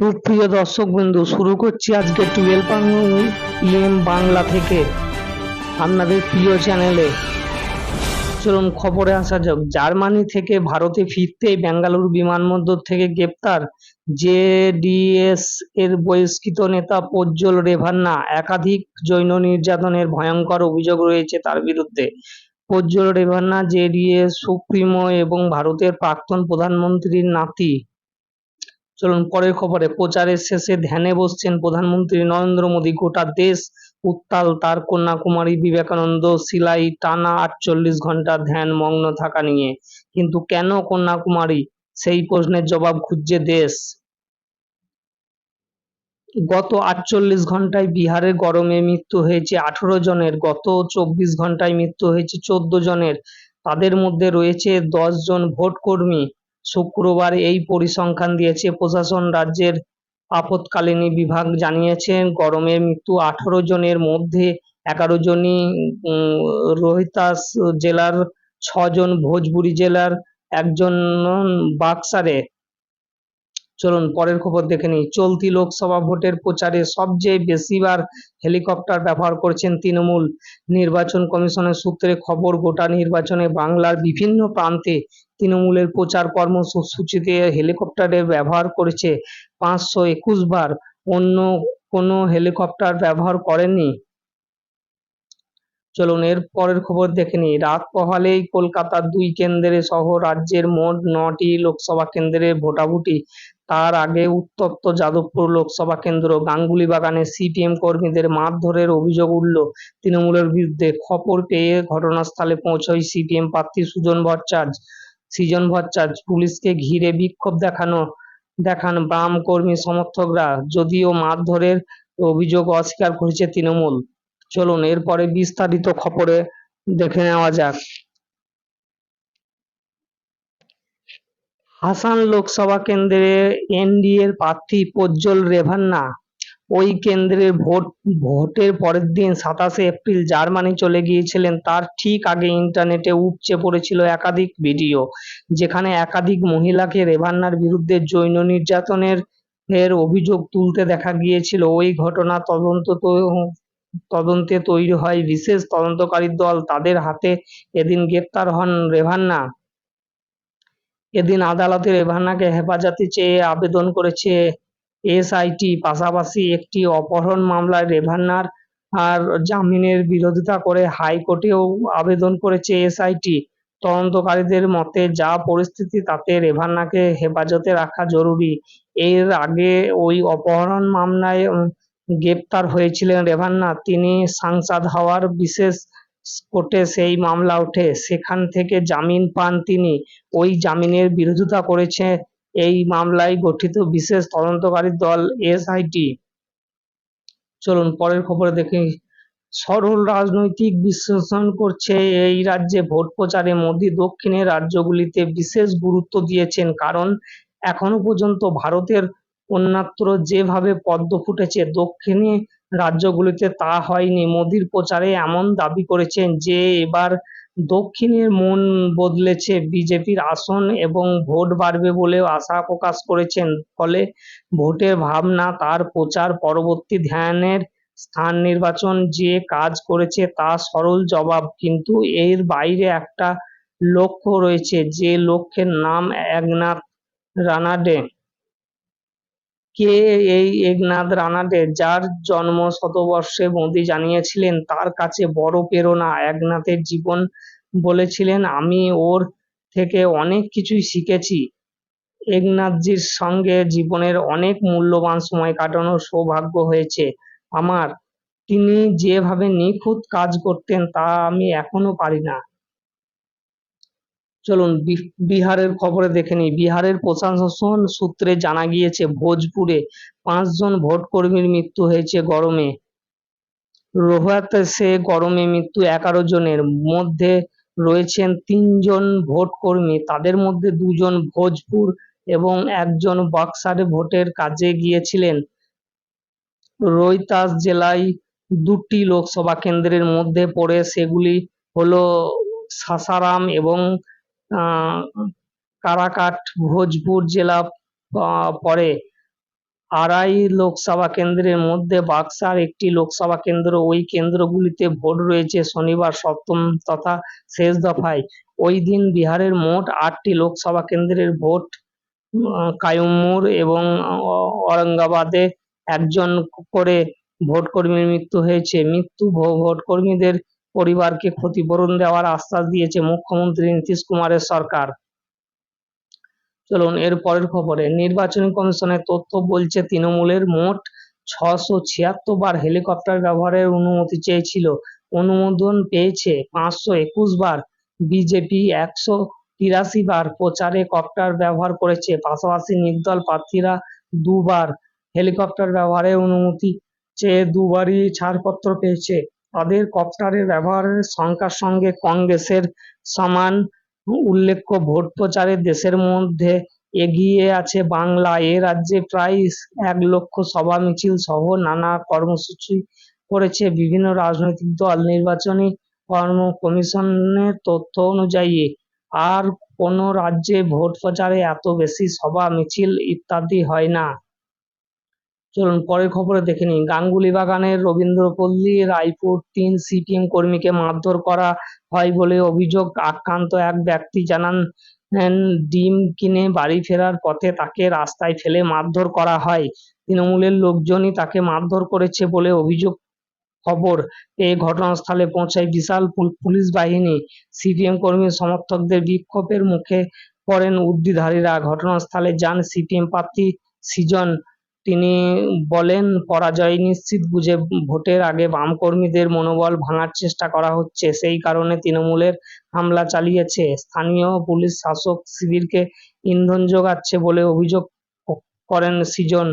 সুপ্রিয় দর্শক বিন্দু শুরু করছি আজকে টুয়েলভ ইএম বাংলা থেকে আপনাদের প্রিয় চ্যানেলে। চলুন খবরে আসা যাক। জার্মানি থেকে ভারতে ফিরতেই বেঙ্গালুরু বিমানবন্দর থেকে গ্রেপ্তার জেডিএস এর বহিষ্কৃত নেতা প্রজ্জ্বল রেভান্না। একাধিক জৈন নির্যাতনের ভয়ঙ্কর অভিযোগ রয়েছে তার বিরুদ্ধে। প্রজ্জ্বল রেভান্না, জেডিএস, সুপ্রিমো এবং ভারতের প্রাক্তন প্রধানমন্ত্রীর নাতি চলুন পরের খবরে। প্রচারের শেষে ধ্যানে বসছেন প্রধানমন্ত্রী নরেন্দ্র মোদী। গোটা দেশ উত্তাল, তার কন্যাকুমারী বিবেকানন্দ শিলাই টানা আটচল্লিশ ঘণ্টা ধ্যান মগ্ন থাকা নিয়ে। কিন্তু কেন কন্যাকুমারী? সেই প্রশ্নের জবাব খুঁজছে দেশ। গত আটচল্লিশ ঘন্টায় বিহারের গরমে মৃত্যু হয়েছে আঠারো জনের। গত চব্বিশ ঘন্টায় মৃত্যু হয়েছে চোদ্দ জনের। তাদের মধ্যে রয়েছে দশ জন ভোটকর্মী। শুক্রবার এই পরিসংখ্যান দিয়েছে প্রশাসন রাজ্যের আপৎকালীন বিভাগ জানিয়েছে, গরমে মৃত্যু আঠারো জনের মধ্যে এগারো জনই রোহিতাস জেলার ছজন, ভোজপুরি জেলার একজন বাক্সারে চলুন পরের খবর দেখে নিই। চলতি লোকসভা ভোটের প্রচারে সবচেয়ে বেশিবার হেলিকপ্টার ব্যবহার করেছেন তৃণমূল নির্বাচন কমিশনের সূত্রে খবর, গোটা নির্বাচনে বাংলার বিভিন্ন প্রান্তে তৃণমূলের প্রচার কর্মসূচিতে হেলিকপ্টারের ব্যবহার করেছে পাঁচশো একুশ বার। অন্য কোনো হেলিকপ্টার ব্যবহার করেনি চলুন এর পরের খবর দেখে নিই। রাত পোহালেই কলকাতার দুই কেন্দ্রে সহ রাজ্যের মোট নটি লোকসভা কেন্দ্রের ভোটাভুটি তার আগে উত্তপ্ত যাদবপুর লোকসভা কেন্দ্র গাঙ্গুলি বাগানে সিপিএম কর্মীদের মারধরের অভিযোগ উঠল। তৃণমূলের বিরুদ্ধে খবর পেয়ে ঘটনাস্থলে পৌঁছয় সিপিএম প্রার্থী সুজন ভট্টাচার্য। সৃজন ভট্টাচার্য পুলিশকে ঘিরে বিক্ষোভ দেখানো, দেখান বাম কর্মী সমর্থকরা, যদিও মারধরের অভিযোগ অস্বীকার করেছে তৃণমূল। চলুন এরপরে বিস্তারিত খবরে দেখে নেওয়া যাক। হাসান লোকসভা কেন্দ্রে এনডিএর প্রার্থী প্রজ্জ্বল রেভান্না। ওই কেন্দ্রের ভোট, ভোটের পরের দিন সাতাশে এপ্রিল জার্মানি চলে গিয়েছিলেন। তার ঠিক আগে ইন্টারনেটে উপচে পড়েছিল একাধিক ভিডিও, যেখানে একাধিক মহিলাকে রেভান্নার বিরুদ্ধে যৌন নির্যাতনের এর অভিযোগ তুলতে দেখা গিয়েছিল। ওই ঘটনা তদন্ত তদন্তে তৈরি হয়। বিশেষ তদন্তকারী দল তাদের হাতে এদিন গ্রেপ্তার হন রেভান্না। এদিন আদালতে রেভান্নাকে হেফাজতে চেয়ে আবেদন করেছে এসআইটি। পাশাপাশি একটি অপহরণ মামলায় রেভান্নার আর জামিনের বিরোধিতা করে হাইকোর্টেও আবেদন করেছে এসআইটি। তদন্তকারীদের মতে, যা পরিস্থিতি, তাতে রেভান্নাকে হেফাজতে রাখা জরুরি। এর আগে ওই অপহরণ মামলায় গ্রেপ্তার হয়েছিলেন রেভান্না তিনি সাংসদ হওয়ার বিশেষ কোর্টে সেই মামলা ওঠে। সেখান থেকে জামিন পান তিনি। ওই জামিনের বিরোধিতা করেছে এই মামলায় গঠিত বিশেষ তদন্তকারী দল এসআইটি। চলুন, পরের খবরে দেখি। সরল রাজনৈতিক বিশ্লেষণ করছে এই রাজ্যে ভোট প্রচারে মোদী দক্ষিণের রাজ্যগুলিতে বিশেষ গুরুত্ব দিয়েছেন কারণ এখনও পর্যন্ত ভারতের অন্যত্র যেভাবে পদ্ম ফুটেছে, দক্ষিণে রাজ্যগুলিতে তা হয়নি। মোদীর প্রচারে এমন দাবি করেছেন যে, এবার দক্ষিণের মন বদলেছে বিজেপির আসন এবং ভোট বাড়বে বলেও আশা প্রকাশ করেছেন। ফলে ভোটের ভাবনা, তার প্রচার, পরবর্তী ধ্যানের স্থান নির্বাচন যে কাজ করেছে তা সরল জবাব। কিন্তু এর বাইরে একটা লক্ষ্য রয়েছে, যে লক্ষ্যের নাম একনাথ রানাডে। কে এই একনাথ রানাডে যার জন্ম শতবর্ষে মোদী জানিয়েছিলেন, তার কাছে বড় প্রেরণা। একনাথের জীবন বলেছিলেন, আমি ওর থেকে অনেক কিছুই শিখেছি। একনাথজির সঙ্গে জীবনের অনেক মূল্যবান সময় কাটানোর সৌভাগ্য হয়েছে আমার। তিনি যেভাবে নিখুঁত কাজ করতেন, তা আমি এখনও পারি না। চলুন বিহারের খবরে দেখে নিই। বিহারের প্রশাসন সূত্রে জানা গিয়েছে, ভোজপুরে পাঁচজন ভোট কর্মীর মৃত্যু হয়েছে গরমে। সে গরমে মৃত্যু এগারো জনের। মধ্যে রয়েছেন তিনজন ভোট কর্মী তাদের মধ্যে দুজন ভোজপুর এবং একজন বক্সারে ভোটের কাজে গিয়েছিলেন। রোহতাস জেলায় দুটি লোকসভা কেন্দ্রের মধ্যে পড়ে সেগুলি হলো সাসারাম এবং কারাকাট, ভোজপুর জেলা পড়ে আড়াই লোকসভা কেন্দ্রের মধ্যে বাক্সার একটি লোকসভা কেন্দ্র। ওই কেন্দ্রগুলিতে ভোট রয়েছে শনিবার, সপ্তম তথা শেষ দফায়। ওই দিন বিহারের মোট আটটি লোকসভা কেন্দ্রের ভোট কায়ুমুর এবং ঔরঙ্গাবাদে একজন করে ভোটকর্মীর মৃত্যু হয়েছে। মৃত্যু ভোটকর্মীদের পরিবারকে ক্ষতিপূরণ দেওয়ার আশ্বাস দিয়েছে মুখ্যমন্ত্রী নীতিশ কুমারের সরকার। চলুন, এর পরের খবরে। নির্বাচনী কমিশনের তথ্য বলছে, তৃণমূলের মোট ছশো ছিয়াত্তর বার হেলিকপ্টার ব্যবহারের অনুমতি চেয়েছিল। অনুমোদন পেয়েছে পাঁচশো একুশ বার। বিজেপি একশো তিরাশি বার প্রচারে কপ্টার ব্যবহার করেছে। পাশাপাশি নির্দল প্রার্থীরা দুবার হেলিকপ্টার ব্যবহারের অনুমতি চেয়ে দুবারই ছাড়পত্র পেয়েছে। তাদের কপ্টারের ব্যবহারের সংখ্যার সঙ্গে কংগ্রেসের সমান উল্লেখ্য ভোট প্রচারে দেশের মধ্যে এগিয়ে আছে বাংলা। এ রাজ্যে প্রায় এক লক্ষ সভা মিছিল সহ নানা কর্মসূচি করেছে বিভিন্ন রাজনৈতিক দল। নির্বাচনী কর্ম কমিশনের তথ্য অনুযায়ী, আর কোনো রাজ্যে ভোট প্রচারে এত বেশি সভা, মিছিল ইত্যাদি হয় না। চলুন, পরের খবরে দেখে নিই। গাঙ্গুলি বাগানের রবীন্দ্রপল্লী, রায়পুর তিন সিপিএম কর্মীকে মারধর করা হয় বলে অভিযোগ। আক্রান্ত এক ব্যক্তি জানান ডিম কিনে বাড়ি ফেরার পথে তাকে রাস্তায় ফেলে মারধর করা হয়। তৃণমূলের লোকজনই তাকে মারধর করেছে বলে অভিযোগ খবর। পেয়ে ঘটনাস্থলে পৌঁছায় বিশাল পুলিশ বাহিনী। সিপিএম কর্মী সমর্থকদের বিক্ষোভের মুখে পড়েন উর্দিধারীরা ঘটনাস্থলে যান সিপিএম প্রার্থী সৃজন। তিনি বলেন, পরাজয় নিশ্চিত বুঝে ভোটের আগে বাম কর্মীদের মনোবল ভাঙার চেষ্টা করা হচ্ছে। সেই কারণে তৃণমূলের হামলা চালিয়েছে। স্থানীয় পুলিশ শাসক শিবিরকে ইন্ধন যোগাচ্ছে বলে অভিযোগ করেন সৃজন।